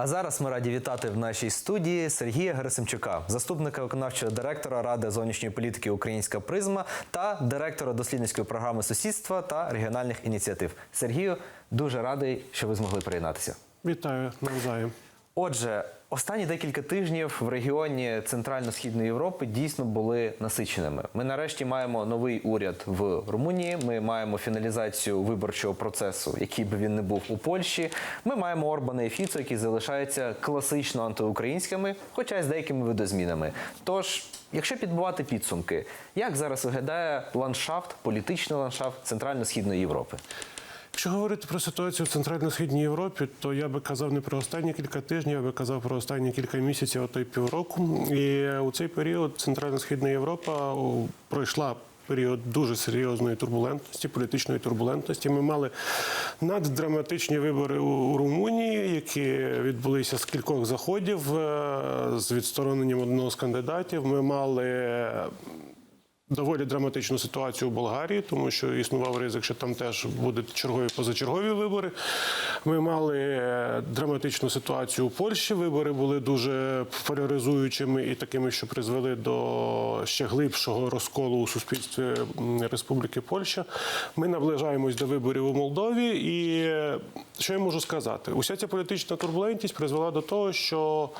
А зараз ми раді вітати в нашій студії Сергія Герасимчука, заступника виконавчого директора Ради зовнішньої політики Українська призма та директора дослідницької програми сусідства та регіональних ініціатив. Сергію, дуже радий, що ви змогли приєднатися. Вітаю навзаєм. Отже, останні декілька тижнів в регіоні Центрально-Східної Європи дійсно були насиченими. Ми нарешті маємо новий уряд в Румунії. Ми маємо фіналізацію виборчого процесу, який би він не був у Польщі. Ми маємо Орбана і Фіцо, які залишаються класично антиукраїнськими, хоча й з деякими видозмінами. Тож, якщо підбивати підсумки, як зараз виглядає ландшафт, політичний ландшафт Центрально-Східної Європи? Якщо говорити про ситуацію в Центрально-Східній Європі, то я би казав не про останні кілька тижнів, я би казав про останні кілька місяців, а то й півроку. І у цей період Центрально-Східна Європа пройшла. Період дуже серйозної турбулентності, політичної турбулентності. Ми мали наддраматичні вибори у Румунії, які відбулися з кількох заходів е, з відстороненням одного з кандидатів. Ми мали доволі драматичну ситуацію у Болгарії, тому що існував ризик, що там теж будуть чергові позачергові вибори. Ми мали е, драматичну ситуацію у Польщі. Вибори були дуже поляризуючими і такими, що призвели до ще глибшого розколу у суспільстві Республіки Польща. Ми наближаємось до виборів у Молдові. І е, що я можу сказати? Уся ця політична турбулентність призвела до того, що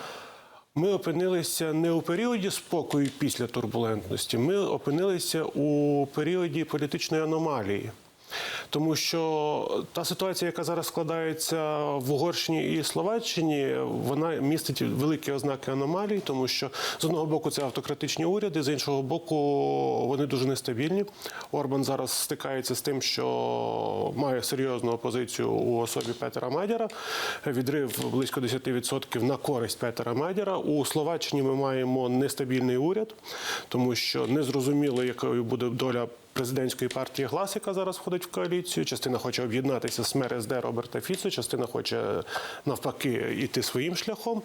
ми опинилися не у періоді спокою після турбулентності, ми опинилися у періоді політичної аномалії. Тому що та ситуація, яка зараз складається в Угорщині і Словаччині, вона містить великі ознаки аномалій, тому що з одного боку це автократичні уряди, з іншого боку, вони дуже нестабільні. Орбан зараз стикається з тим, що має серйозну опозицію у особі Петера Медяра. Відрив близько 10% на користь Петера Медяра. У Словаччині ми маємо нестабільний уряд, тому що незрозуміло, якою буде доля президентської партії Глас, яка зараз входить в коаліцію. Частина хоче об'єднатися з МРСД Роберта Фіцо, частина хоче навпаки йти своїм шляхом.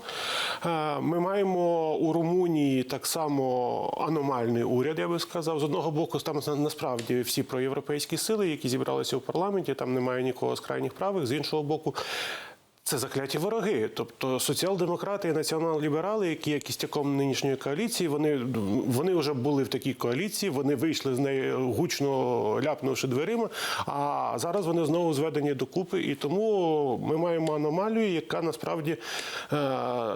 Е, Ми маємо у Румунії так само аномальний уряд, я би сказав. З одного боку, там на- насправді всі проєвропейські сили, які зібралися в парламенті, там немає нікого з крайніх правих. З іншого боку. Це закляті вороги. Тобто соціал-демократи і націонал-ліберали, які є кістяком нинішньої коаліції, вони, вони вже були в такій коаліції, вони вийшли з неї гучно ляпнувши дверима. А зараз вони знову зведені докупи. І тому ми маємо аномалію, яка насправді. Е-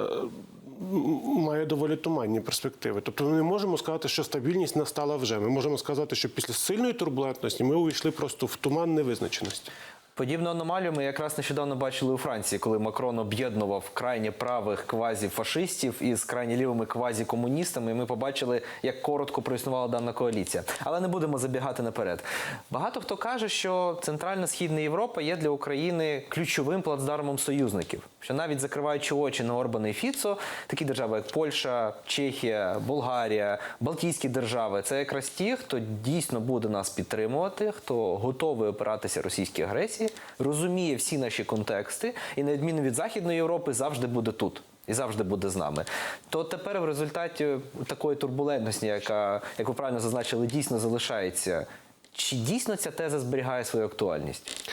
Має доволі туманні перспективи. Тобто ми не можемо сказати, що стабільність настала вже. Ми можемо сказати, що після сильної турбулентності ми увійшли просто в туман невизначеності. Подібну аномалію ми якраз нещодавно бачили у Франції, коли Макрон об'єднував крайні правих квазіфашистів із крайні лівими квазікомуністами. Ми побачили, як коротко проіснувала дана коаліція. Але не будемо забігати наперед. Багато хто каже, що Центральна Східна Європа є для України ключовим плацдармом союзників. Що навіть закриваючи очі на Орбана і Фіцо, такі держави, як Польща, Чехія, Болгарія, Балтійські держави, це якраз ті, хто дійсно буде нас підтримувати, хто готовий опиратися російській агресії, розуміє всі наші контексти і, на відміну від Західної Європи, завжди буде тут. І завжди буде з нами. То тепер в результаті такої турбулентності, яка, як ви правильно зазначили, дійсно залишається. Чи дійсно ця теза зберігає свою актуальність?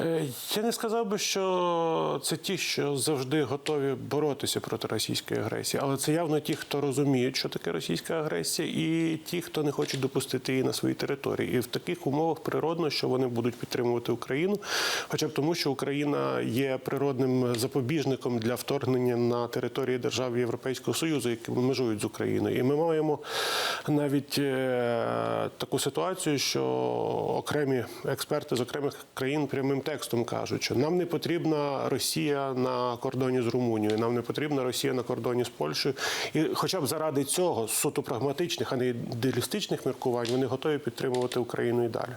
Е, Я не сказав би, що це ті, що завжди готові боротися проти російської агресії, але це явно ті, хто розуміють, що таке російська агресія, і ті, хто не хочуть допустити її на своїй території. І в таких умовах природно, що вони будуть підтримувати Україну, хоча б тому, що Україна є природним запобіжником для вторгнення на території держав Європейського Союзу, які межують з Україною. І ми маємо навіть е, таку ситуацію, що окремі експерти з окремих країн прямим текстом кажуть, що нам не потрібна Росія на кордоні з Румунією, нам не потрібна Росія на кордоні з Польщею. І хоча б заради цього суто прагматичних, а не ідеалістичних міркувань, вони готові підтримувати Україну і далі.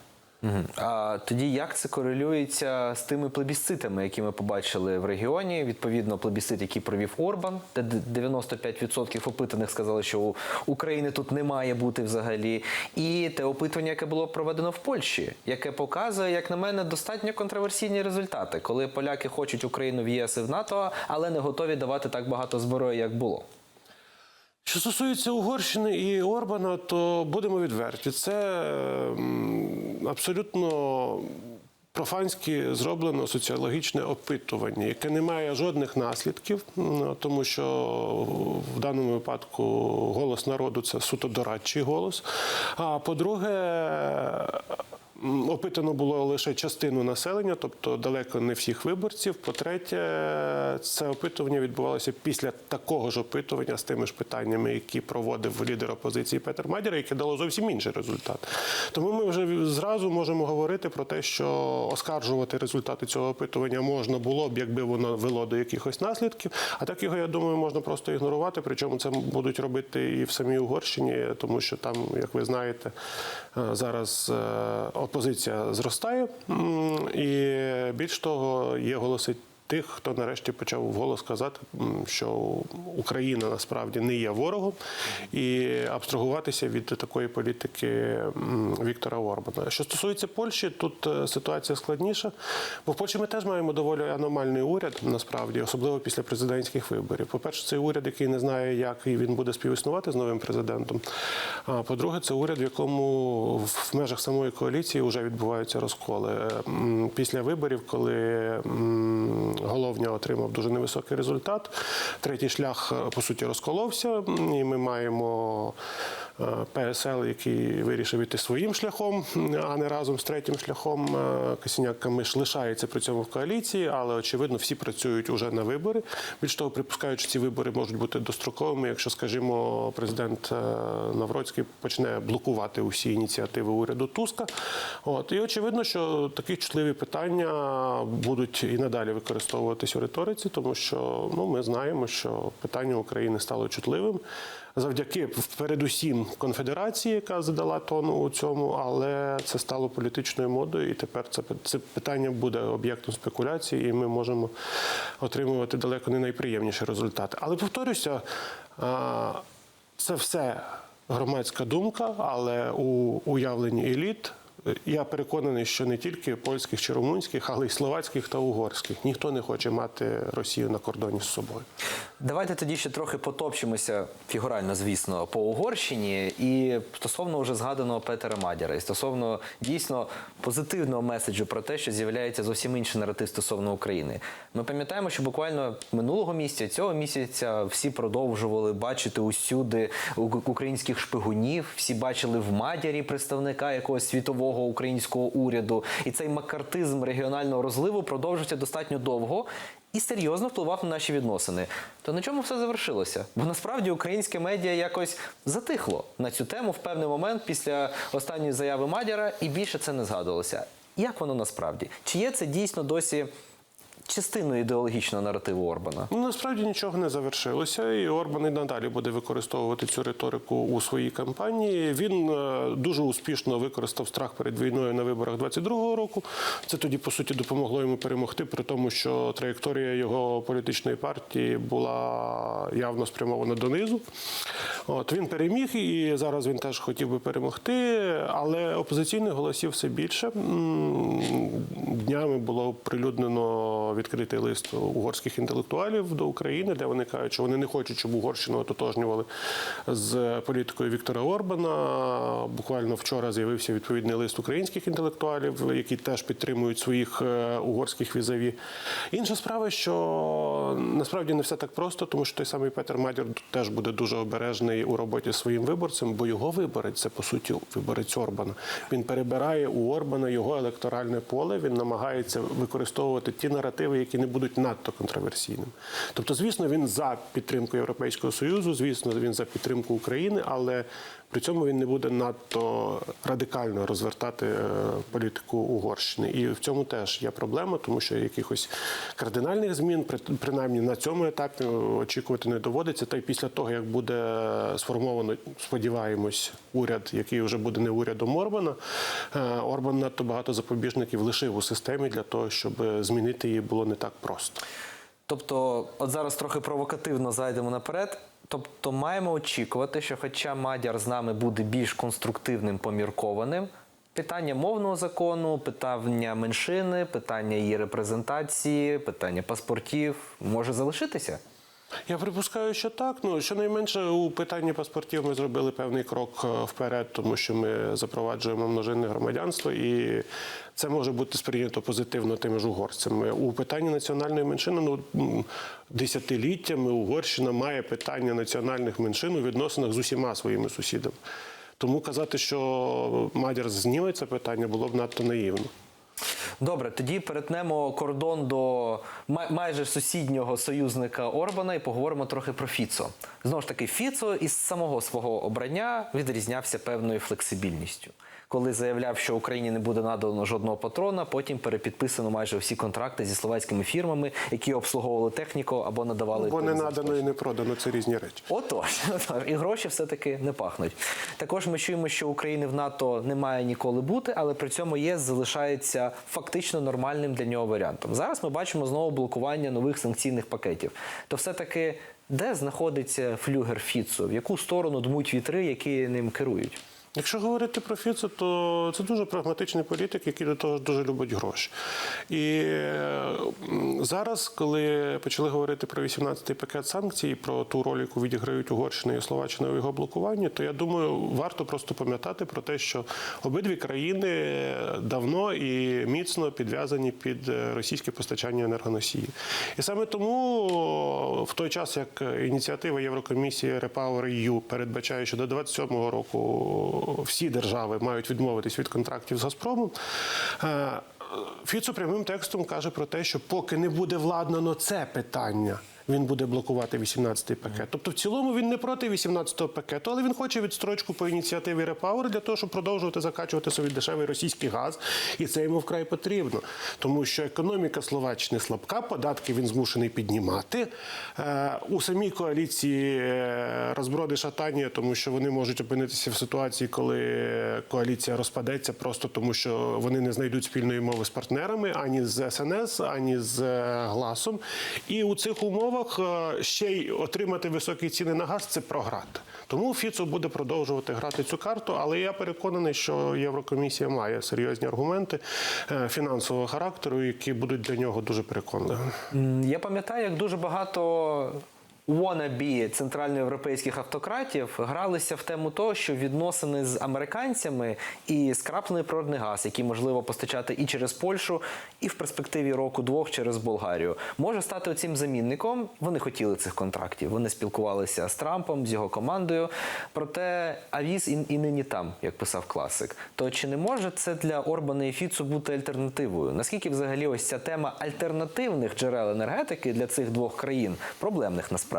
Угу. А тоді як це корелюється з тими плебісцитами, які ми побачили в регіоні? Відповідно, плебісцит, який провів Орбан, де 95% опитаних сказали, що України тут не має бути взагалі. І те опитування, яке було проведено в Польщі, яке показує, як на мене, достатньо контроверсійні результати, коли поляки хочуть Україну в ЄС і в НАТО, але не готові давати так багато зброї, як було. Що стосується Угорщини і Орбана, то будемо відверті. Це абсолютно профанськи зроблено соціологічне опитування, яке не має жодних наслідків, тому що в даному випадку голос народу це суто дорадчий голос. А по-друге, опитано було лише частину населення, тобто далеко не всіх виборців. По-третє, це опитування відбувалося після такого ж опитування з тими ж питаннями, які проводив лідер опозиції Петер Мадяр, яке дало зовсім інший результат. Тому ми вже зразу можемо говорити про те, що оскаржувати результати цього опитування можна було б, якби воно вело до якихось наслідків. А так його, я думаю, можна просто ігнорувати. Причому це будуть робити і в самій Угорщині, тому що там, як ви знаєте, е, зараз е, опозиція зростає, і більш того, є голоси. Тих, хто нарешті почав вголос казати, що Україна насправді не є ворогом, і абстрагуватися від такої політики Віктора Орбана. Що стосується Польщі, тут е, ситуація складніша, бо в Польщі ми теж маємо доволі аномальний уряд, насправді, особливо після президентських виборів. По-перше, це уряд, який не знає, як він буде співіснувати з новим президентом. А по-друге, це уряд, в якому в межах самої коаліції вже відбуваються розколи. Після виборів, коли Головня отримав дуже невисокий результат, третій шлях е, по суті розколовся, і ми маємо ПСЛ, який вирішив іти своїм шляхом, а не разом з третім шляхом. Е, Камиш лишається при цьому в коаліції, але очевидно всі працюють уже на вибори. Більш того, припускають, що ці вибори можуть бути достроковими, якщо, скажімо, президент е, Навроцький почне блокувати усі ініціативи уряду Туска. От і очевидно, що такі чутливі питання будуть і надалі використовуватись у риториці, тому що ну ми знаємо, що питання України стало чутливим завдяки передусім конфедерації, яка задала тону у цьому, але це стало політичною модою, і тепер це, це питання буде об'єктом спекуляції, і ми можемо отримувати далеко не найприємніші результати. Але повторюся, це все громадська думка, але у уявленні еліт. Я переконаний, що не тільки польських чи румунських, але й словацьких та угорських. Ніхто не хоче мати Росію на кордоні з собою. Давайте тоді ще трохи потопчемося фігурально, звісно, по Угорщині і стосовно вже згаданого Петера Мадяра, і стосовно дійсно позитивного меседжу про те, що з'являється зовсім інший наратив стосовно України. Ми пам'ятаємо, що буквально минулого місяця, цього місяця, всі продовжували бачити усюди українських шпигунів, всі бачили в Мадярі представника якогось світового українського уряду, і цей макартизм регіонального розливу продовжився достатньо довго і серйозно впливав на наші відносини. То на чому все завершилося? Бо насправді українське медіа якось затихло на цю тему в певний момент після останньої заяви Мадяра, і більше це не згадувалося. Як воно насправді? Чи є це дійсно досі частиною ідеологічного наративу Орбана? Ну, насправді нічого не завершилося, і Орбан і надалі буде використовувати цю риторику у своїй кампанії. Він е, дуже успішно використав страх перед війною на виборах 22-го року. Це тоді, по суті, допомогло йому перемогти, при тому, що траєкторія його політичної партії була явно спрямована донизу. От він переміг, і зараз він теж хотів би перемогти, але опозиційних голосів все більше. Днями було оприлюднено відкритий лист угорських інтелектуалів до України, де вони кажуть, що вони не хочуть, щоб Угорщину ототожнювали з політикою Віктора Орбана. Буквально вчора з'явився відповідний лист українських інтелектуалів, які теж підтримують своїх е, угорських візаві. Інша справа, що насправді не все так просто, тому що той самий Петер Мадір теж буде дуже обережний у роботі зі своїм виборцем, бо його виборець це по суті виборець Орбана. Він перебирає у Орбана його електоральне поле. Він намагається використовувати ті наративи, які не будуть надто контроверсійними. Тобто, звісно, він за підтримку Європейського союзу, звісно, він за підтримку України, але при цьому він не буде надто радикально розвертати е, політику Угорщини. І в цьому теж є проблема, тому що якихось кардинальних змін, при- принаймні на цьому етапі, е, очікувати не доводиться. Та й після того, як буде сформовано, сподіваємось, уряд, який вже буде не урядом Орбана, е, Орбан надто багато запобіжників лишив у системі для того, щоб змінити її було не так просто. Тобто, от зараз трохи провокативно зайдемо наперед. Тобто, маємо очікувати, що, хоча Мадяр з нами буде більш конструктивним, поміркованим, питання мовного закону, питання меншини, питання її репрезентації, питання паспортів може залишитися. Я припускаю, що так. Ну щонайменше у питанні паспортів ми зробили певний крок е, вперед, тому що ми запроваджуємо множинне громадянство, і це може бути сприйнято позитивно тими ж угорцями. У питанні національної меншини ну десятиліттями Угорщина має питання національних меншин у відносинах з усіма своїми сусідами. Тому казати, що Мадяр зніме це питання, було б надто наївно. Добре, тоді перетнемо кордон до май- майже сусіднього союзника Орбана і поговоримо трохи про Фіцо. Знову ж таки, Фіцо із самого свого обрання відрізнявся певною флексибільністю. Коли заявляв, що Україні не буде надано жодного патрона, потім перепідписано майже всі контракти зі словацькими фірмами, які обслуговували техніку або надавали Бо не надано і не продано це різні речі. Отож, отож, і гроші все-таки не пахнуть. Також ми чуємо, що України в НАТО не має ніколи бути, але при цьому ЄС залишається фактично нормальним для нього варіантом. Зараз ми бачимо знову блокування нових санкційних пакетів. То все-таки де знаходиться флюгер Фіцу? В яку сторону дмуть вітри, які ним керують? Якщо говорити про Фіцо, то це дуже прагматичний політик, який до того дуже любить гроші. І зараз, коли почали говорити про 18-й пакет санкцій, про ту роль, яку відіграють Угорщина і Словаччина у його блокуванні, то я думаю, варто просто пам'ятати про те, що обидві країни давно і міцно підв'язані під е, російське постачання енергоносіїв. І саме тому в той час, як ініціатива Єврокомісії Repower EU передбачає, що до 27-го року всі держави мають відмовитись від контрактів з Газпромом. е, Фіцо прямим текстом каже про те, що поки не буде владнано це питання. Він буде блокувати 18-й пакет. Тобто, в цілому він не проти 18-го пакету, але він хоче відстрочку по ініціативі Repower для того, щоб продовжувати закачувати собі дешевий російський газ, і це йому вкрай потрібно, тому що економіка Словаччини слабка, податки він змушений піднімати. Е, У самій коаліції е, розброди шатання, тому що вони можуть опинитися в ситуації, коли коаліція розпадеться, просто тому що вони не знайдуть спільної мови з партнерами ані з СНС, ані з е, гласом. І у цих умовах е, ще й отримати високі ціни на газ це програти. Тому Фіцо буде продовжувати грати цю карту, але я переконаний, що Єврокомісія має серйозні аргументи е, фінансового характеру, які будуть для нього дуже переконливими. Я пам'ятаю, як дуже багато wannabe центральноєвропейських автократів гралися в тему того, що відносини з американцями і скраплений природний газ, який можливо постачати і через Польщу, і в перспективі року-двох через Болгарію, може стати цим замінником. Вони хотіли цих контрактів. Вони спілкувалися з Трампом, з його командою. Проте авіз і, і нині там, як писав класик. То чи не може це для Орбана і Фіцу бути альтернативою? Наскільки взагалі ось ця тема альтернативних джерел енергетики для цих двох країн проблемних насправді?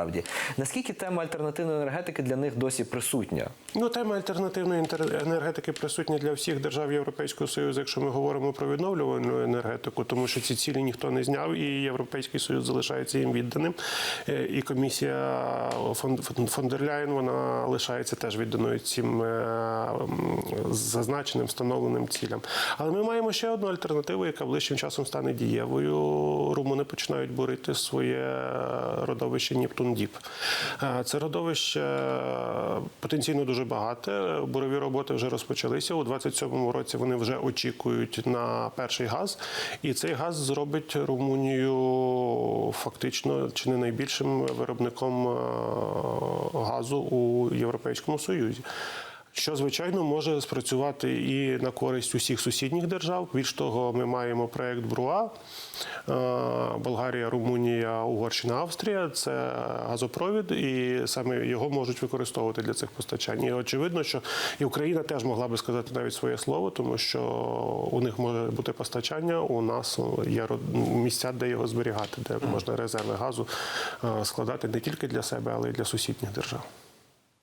Наскільки тема альтернативної енергетики для них досі присутня? Ну, тема альтернативної енергетики присутня для всіх держав Європейського Союзу, якщо ми говоримо про відновлювальну енергетику, тому що ці цілі ніхто не зняв, і Європейський Союз залишається їм відданим. Е, І комісія фон, фон- фон дер Ляєн, вона лишається теж відданою цим е, зазначеним встановленим цілям. Але ми маємо ще одну альтернативу, яка ближчим часом стане дієвою. Румуни починають бурити своє родовище Нептун Діп. Е, Це родовище е, потенційно дуже багате. Бурові роботи вже розпочалися. У 27-му році вони вже очікують на перший газ, і цей газ зробить Румунію фактично чи не найбільшим виробником е, газу у Європейському Союзі. Що звичайно може спрацювати і на користь усіх сусідніх держав. Більш того, ми маємо проект Бруа, е, Болгарія, Румунія, Угорщина, Австрія. Це газопровід, і саме його можуть використовувати для цих постачань. І очевидно, що і Україна теж могла би сказати навіть своє слово, тому що у них може бути постачання. У нас є місця, де його зберігати, де можна резерви газу е, складати не тільки для себе, але й для сусідніх держав.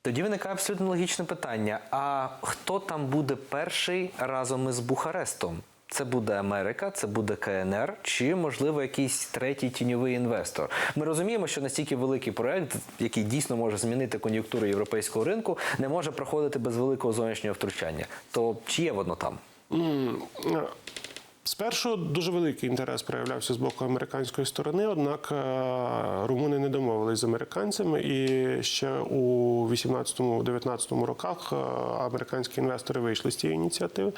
Тоді виникає абсолютно логічне питання: а хто там буде перший разом із Бухарестом? Це буде Америка, це буде КНР, чи можливо якийсь третій тіньовий інвестор. Ми розуміємо, що настільки великий проект, який дійсно може змінити кон'юнктуру європейського ринку, не може проходити без великого зовнішнього втручання. То чи є воно там? Спершу дуже великий інтерес проявлявся з боку американської сторони, однак е, румуни не домовились з американцями, і ще у 18-19 роках е, американські інвестори вийшли з цієї ініціативи.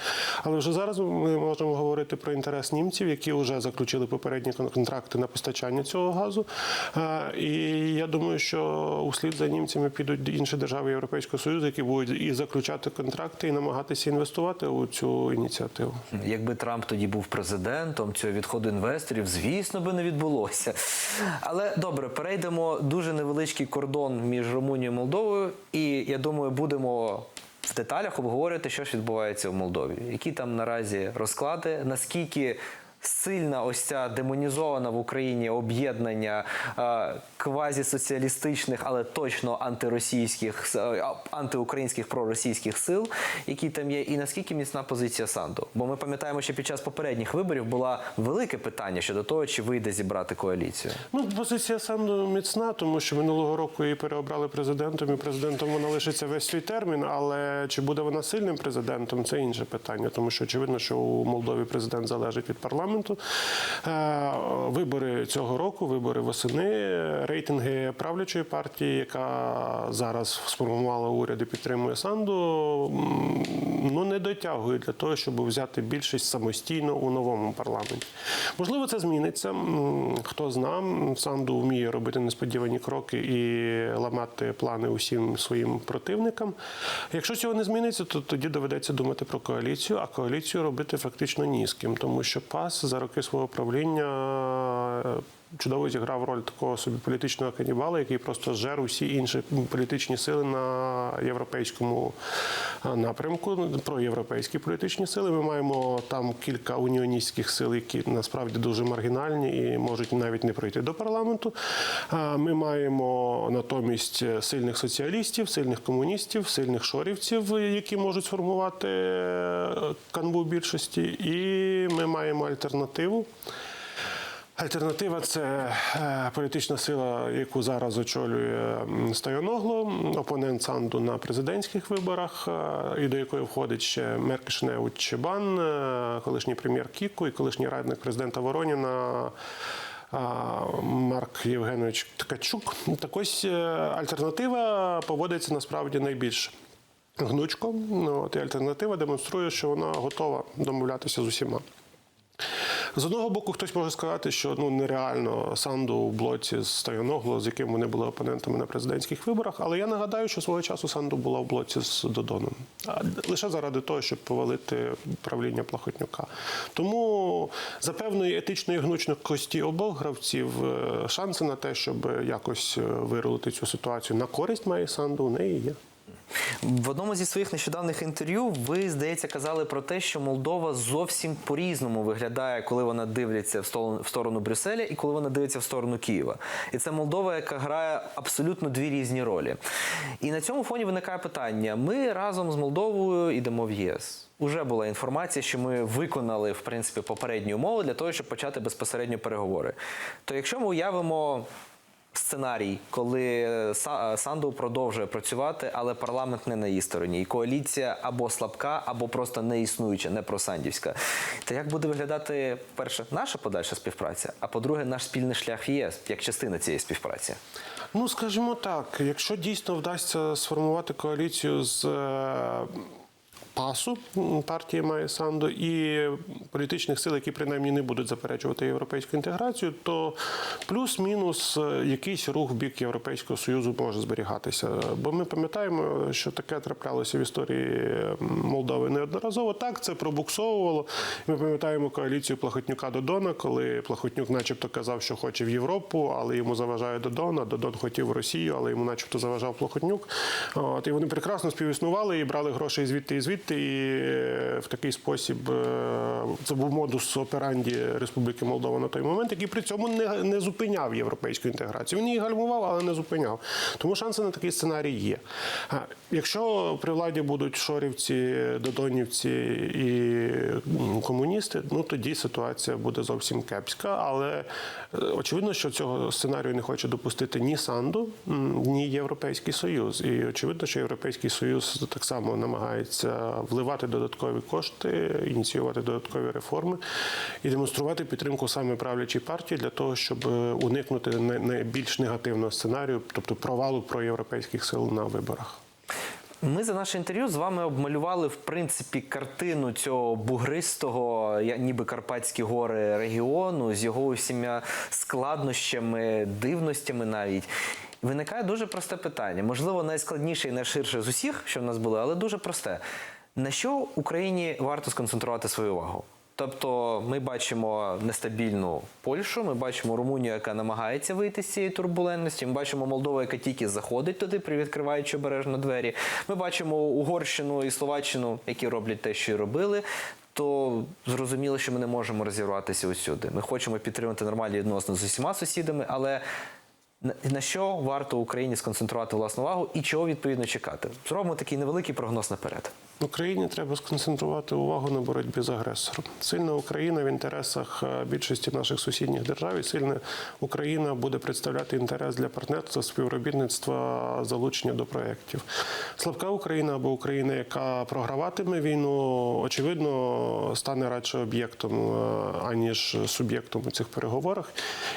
Але вже зараз ми можемо говорити про інтерес німців, які вже заключили попередні контракти на постачання цього газу. Е, І я думаю, що услід за німцями підуть інші держави Європейського Союзу, які будуть і заключати контракти, і намагатися інвестувати у цю ініціативу. Якби Трамп тоді був президентом, цього відходу інвесторів, звісно би не відбулося. Але добре, перейдемо дуже невеличкий кордон між Румунією і Молдовою, і я думаю, будемо. В деталях обговорювати, що ж відбувається в Молдові, які там наразі розклади, наскільки сильна ось ця демонізована в Україні об'єднання квазісоціалістичних, але точно антиросійських е, антиукраїнських проросійських сил, які там є, і наскільки міцна позиція Санду? Бо ми пам'ятаємо, що під час попередніх виборів було велике питання щодо того, чи вийде зібрати коаліцію. Ну, позиція Санду міцна, тому що минулого року її переобрали президентом, і президентом вона лишиться весь свій термін. Але чи буде вона сильним президентом, це інше питання, тому що очевидно, що у Молдові президент залежить від парламенту. Е, Вибори цього року, вибори восени, рейтинги правлячої партії, яка зараз сформувала уряд і підтримує Санду, ну не дотягують для того, щоб взяти більшість самостійно у новому парламенті. Можливо, це зміниться. Хто зна, Санду вміє робити несподівані кроки і ламати плани усім своїм противникам. Якщо цього не зміниться, то тоді доведеться думати про коаліцію, а коаліцію робити фактично ні з ким, тому що ПАС за роки свого правління. Е, Чудово зіграв роль такого собі політичного канібала, який просто жер усі інші політичні сили на європейському а, напрямку. Проєвропейські політичні сили. Ми маємо там кілька уніоністських сил, які насправді дуже маргінальні і можуть навіть не пройти до парламенту. Ми маємо натомість сильних соціалістів, сильних комуністів, сильних шорівців, які можуть сформувати е, канву більшості. І ми маємо альтернативу. Альтернатива це е, політична сила, яку зараз очолює Стояногло, опонент Санду на президентських виборах, е, і до якої входить ще Меркішнеут Чебан, е, колишній прем'єр Кіку і колишній радник президента Вороніна. Марк Євгенович Ткачук. Так ось альтернатива поводиться насправді найбільш гнучко. Ну, От, і альтернатива демонструє, що вона готова домовлятися з усіма. З одного боку, хтось може сказати, що ну нереально Санду в блоці з Стояногло, з яким вони були опонентами на президентських виборах. Але я нагадаю, що свого часу Санду була в блоці з Додоном. А лише заради того, щоб повалити правління Плахотнюка. Тому за певної етичної гнучності обох гравців е, шанси на те, щоб якось е, вирулити цю ситуацію на користь має Санду, у неї є. В одному зі своїх нещодавних інтерв'ю ви, здається, казали про те, що Молдова зовсім по-різному виглядає, коли вона дивиться в сторону, Брюсселя і коли вона дивиться в сторону Києва. І це Молдова, яка грає абсолютно дві різні ролі. І на цьому фоні виникає питання: ми разом з Молдовою йдемо в ЄС. Уже була інформація, що ми виконали в принципі попередні умови для того, щоб почати безпосередньо переговори. То якщо ми уявимо сценарій, коли Са- Санду продовжує працювати, але парламент не на її стороні, і коаліція або слабка, або просто не існуюча, не просандівська. То як буде виглядати перше наша подальша співпраця, а по-друге, наш спільний шлях ЄС як частина цієї співпраці? Ну, скажімо так, якщо дійсно вдасться сформувати коаліцію з е, ПАСу, партії має Санду, і політичних сил, які принаймні не будуть заперечувати європейську інтеграцію, то плюс-мінус е, якийсь рух в бік Європейського Союзу може зберігатися. Бо ми пам'ятаємо, що таке траплялося в історії Молдови неодноразово. Так, це пробуксовувало. Ми пам'ятаємо коаліцію Плахотнюка Додона, коли Плахотнюк, начебто, казав, що хоче в Європу, але йому заважає Додон, а Додон хотів в Росію, але йому, начебто, заважав Плахотнюк. От, і вони прекрасно співіснували і брали гроші звідти і звідти. І е, в такий спосіб е, це був модус операнді Республіки Молдова на той момент, який при цьому не, не зупиняв європейську інтеграцію. Він її гальмував, але не зупиняв. Тому шанси на такий сценарій є. Якщо при владі будуть шорівці, додонівці і комуністи, ну тоді ситуація буде зовсім кепська. Але е, очевидно, що цього сценарію не хоче допустити ні Санду, ні Європейський Союз. І очевидно, що Європейський Союз так само намагається вливати додаткові кошти, ініціювати додаткові реформи і демонструвати підтримку саме правлячій партії для того, щоб е, уникнути най- найбільш негативного сценарію, тобто провалу проєвропейських сил на виборах. Ми за наше інтерв'ю з вами обмалювали в принципі картину цього бугристого, ніби Карпатські гори регіону з його усіма складнощами, дивностями навіть. Виникає дуже просте питання. Можливо, найскладніше і найширше з усіх, що в нас було, але дуже просте. На що Україні варто сконцентрувати свою увагу? Тобто ми бачимо нестабільну Польщу, ми бачимо Румунію, яка намагається вийти з цієї турбулентності. Ми бачимо Молдову, яка тільки заходить туди, привідкриваючи обережно двері. Ми бачимо Угорщину і Словаччину, які роблять те, що й робили. То зрозуміло, що ми не можемо розірватися усюди. Ми хочемо підтримати нормальні відносини з усіма сусідами, але на- що варто Україні сконцентрувати власну увагу і чого відповідно чекати? Зробимо такий невеликий прогноз наперед. Україні треба сконцентрувати увагу на боротьбі з агресором. Сильна Україна в інтересах е, більшості наших сусідніх держав і сильна Україна буде представляти інтерес для партнерства, співробітництва, залучення до проєктів. Слабка Україна або Україна, яка програватиме війну, очевидно, стане радше об'єктом е, аніж суб'єктом у цих переговорах.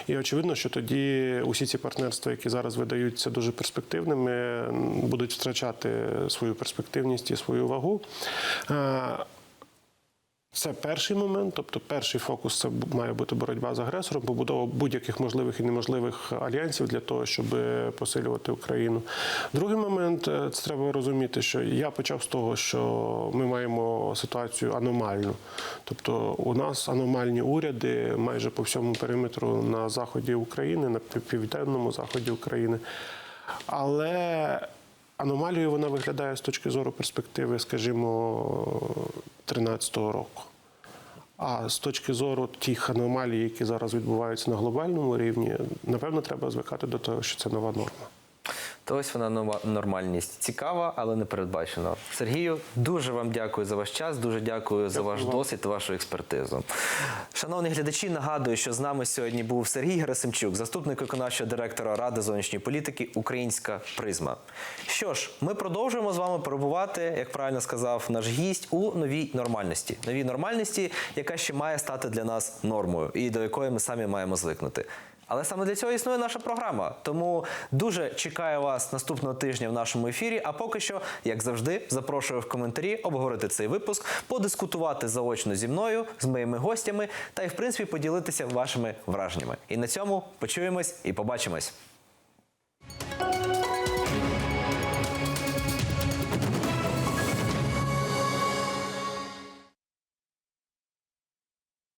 І очевидно, що тоді усі ці партнерства, які зараз видаються дуже перспективними, будуть втрачати свою перспективність і свою вагу. Е, Це перший момент, тобто перший фокус це має бути боротьба з агресором, побудова будь-яких можливих і неможливих альянсів для того, щоб посилювати Україну. Другий момент е, це треба розуміти, що я почав з того, що ми маємо ситуацію аномальну. Тобто у нас аномальні уряди майже по всьому периметру на заході України, на південному заході України. Але аномалією вона виглядає з точки зору перспективи, скажімо, 13-го року. А з точки зору тих аномалій, які зараз відбуваються на глобальному рівні, напевно, треба звикати до того, що це нова норма. То ось вона нова нормальність. Цікава, але не передбачена. Сергію, дуже вам дякую за ваш час, дуже дякую за ваш вам. досвід та вашу експертизу. Шановні глядачі, нагадую, що з нами сьогодні був Сергій Герасимчук, заступник виконавчого директора Ради зовнішньої політики Українська призма. Що ж, ми продовжуємо з вами перебувати, як правильно сказав наш гість, у новій нормальності. Новій нормальності, яка ще має стати для нас нормою, і до якої ми самі маємо звикнути. Але саме для цього існує наша програма. Тому дуже чекаю вас наступного тижня в нашому ефірі. А поки що, як завжди, запрошую в коментарі обговорити цей випуск, подискутувати заочно зі мною, з моїми гостями та й в принципі поділитися вашими враженнями. І на цьому почуємось і побачимось.